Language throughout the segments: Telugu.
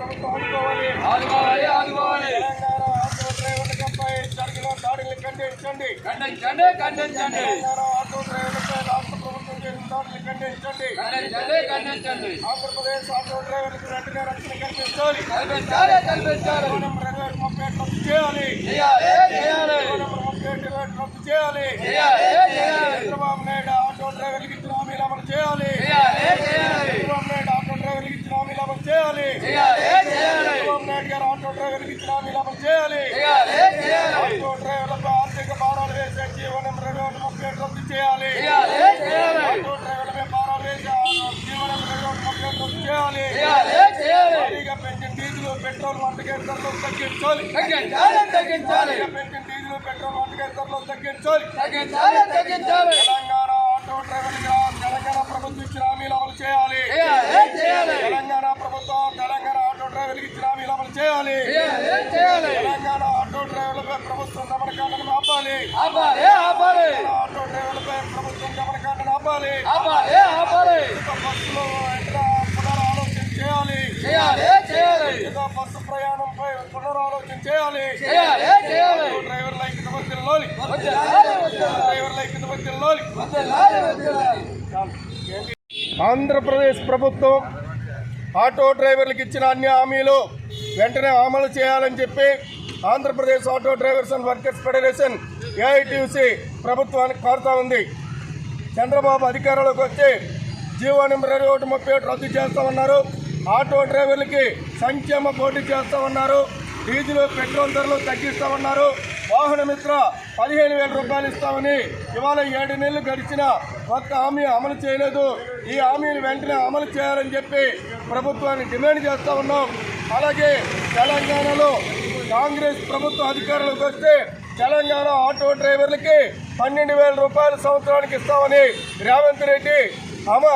ఆదుకోవాలి ఆదుకోవాలి. ఆటో డ్రైవర్లపై ఖండించండి ఖండించండి. ఖండించండి ఆటో డ్రైవర్లపై రాష్ట్ర ప్రభుత్వం చేసిన దాడులు ఖండించండి. ఖండించండి ఖండించండి ఆంధ్రప్రదేశ్ ఆటో డ్రైవర్లకు వెంటనే రక్షణ కల్పించాలి కల్పించాలి. కల్పించాలి నెంబర్ ఇరవై ముప్పై రద్దు చేయాలి చేయాలి. చేయాలి నెంబర్ ముప్పై ఇరవై రద్దు చేయాలి. చేయాలి చేయాలి చంద్రబాబు నాయుడు ఆటో డ్రైవర్లకు ఇచ్చిన హామీలు అమలు చేయాలి చేయాలి చేయాలి చంద్రబాబు నాయుడు ఆటో డ్రైవర్లకు ఇచ్చిన హామీలు అమలు చేయాలి. చేయాలి చంద్రబాబు నాయుడు గారు ఆటో డ్రైవర్లకు ఇచ్చిన హామీలు అమలు చేయాలి చేయాలి చేయాలి ఆటో డ్రైవర్లపై ఆర్థిక భారాలు వేసే జీవన నెంబర్ ఇరవై రద్దు చేయాలి. ఆటో ముప్పై ఏడు రద్దు చేయాలి. భారీగా పెంచిన డీజిల్ పెట్రోల్ వంటగేట్ ధరలు తగ్గించాలి. పెంచిన డీజిల్ పెట్రోల్ వంటగేట్ ధరలు తగ్గించాలి. తెలంగాణ ఆటో డ్రైవర్లుగా తెలంగాణ ప్రభుత్వం ఇచ్చిన హామీలు అమలు చేయాలి. తెలంగాణ ప్రభుత్వం తెలంగాణ ఆటో డ్రైవర్లకు ఇచ్చిన హామీలు అమలు చేయాలి. తెలంగాణ ఆటో డ్రైవర్లపై ప్రభుత్వం ఆపాలి. ఆపాలి ఆటో డ్రైవర్లపై ప్రభుత్వం గమనకాండను ఆపాలి. ఆపాలి ఆపాలి? ఇక బస్సులో ఎంట్రా పునరాలోచన చేయాలి? చేయాలి చేయాలి? ఇక బస్సు ప్రయాణంపై పునరాలోచన చేయాలి. డ్రైవర్ల డ్రైవర్ల ఆంధ్రప్రదేశ్ ప్రభుత్వం ఆటో డ్రైవర్లకు ఇచ్చిన అన్ని హామీలు వెంటనే అమలు చేయాలని చెప్పి Andhra Pradesh auto drivers and workers federation AITC ప్రభుత్వానికి కోరుతా ఉంది. చంద్రబాబు అధికారంలోకి వచ్చి జీవో నెంబర్ ఇరవై ఒకటి ముప్పై ఒకటి రద్దు చేస్తామన్నారు. ఆటో డ్రైవర్లకి సంక్షేమ పోటీ చేస్తామన్నారు. డీజిల్ పెట్రోల్ ధరలు తగ్గిస్తామన్నారు. వాహన మిత్ర పదిహేను వేల రూపాయలు ఇస్తామని ఇవాళ ఏడు నెలలు గడిచిన ఒక్క హామీ అమలు చేయలేదు. ఈ హామీని వెంటనే అమలు చేయాలని చెప్పి ప్రభుత్వాన్ని డిమాండ్ చేస్తూ ఉన్నాం. అలాగే తెలంగాణలో కాంగ్రెస్ ప్రభుత్వం అధికారంలోకి వస్తే తెలంగాణ ఆటో డ్రైవర్లకి పన్నెండు వేల రూపాయలు సంవత్సరానికి ఇస్తామని రేవంత్ రెడ్డి ఆమె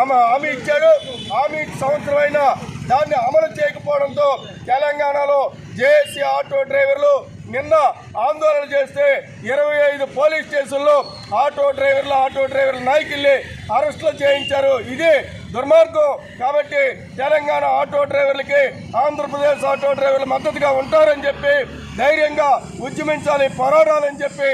ఆమె హామీ ఇచ్చాడు. హామీ సంవత్సరమైన దాన్ని అమలు చేయకపోవడంతో తెలంగాణలో జేఏసీ ఆటో డ్రైవర్లు నిన్న ఆందోళన చేస్తే ఇరవై ఐదు పోలీస్ స్టేషన్లో ఆటో డ్రైవర్లు ఆటో డ్రైవర్ల నాయకుల్ని అరెస్టులు చేయించారు. ఇది దుర్మార్గం. కాబట్టి తెలంగాణ ఆటో డ్రైవర్లకి ఆంధ్రప్రదేశ్ ఆటో డ్రైవర్లు మద్దతుగా ఉంటారని చెప్పి ధైర్యంగా ఉద్యమించాలి పోరాడాలని చెప్పి